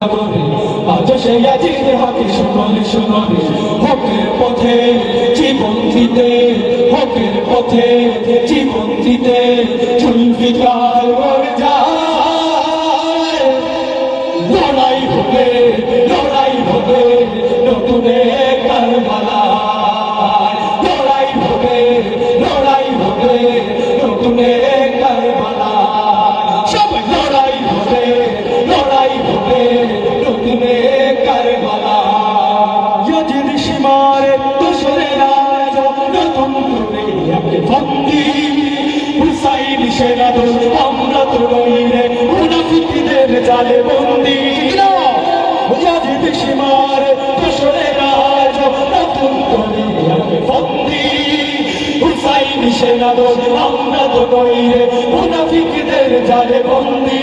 আজ সে আজির হাতে সোনালি সোনালি হকের পথে জীবন দিতে, হকের পথে জীবন দিতে চুলফিকার মর জালে বন্দি। ইয়াজিদ সীমারে দোসরে রাজ নতুন করে একে বন্দি। হুসাইন সেনা আমরা তো কইরে মুনাফিকদের জালে বন্দি।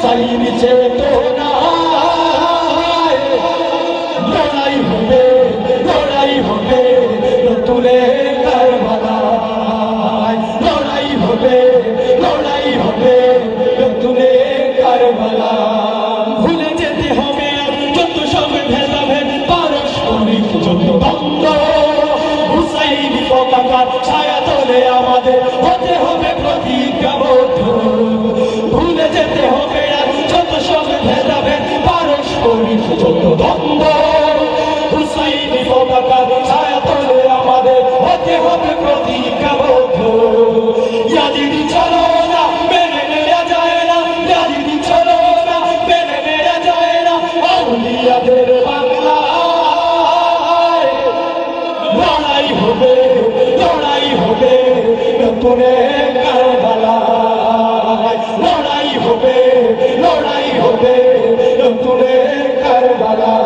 হুসাইন চেতনা লড়াই হবে লড়াই হবে কারবালা লড়াই হবে লড়াই হবে পতাকার ছায়া তোলে আমাদের হতে হবে প্রতিজ্ঞাবদ্ধ। ভুলে যত দ্বন্দ্ব হুসাইন পতাকার ছায়া তোলে আমাদের হতে হবে প্রতিজ্ঞাবদ্ধ। ইয়াজিদি চলো না, মেনে নেওয়া যায় না। ইয়াজিদি চলো না, মেনে নেওয়া যায় না। আউলিয়াদের বাংলায় লড়াই হবে লড়াই হবে। নতুনে কারবালায় লড়াই হবে লড়াই হবে। কারবালায়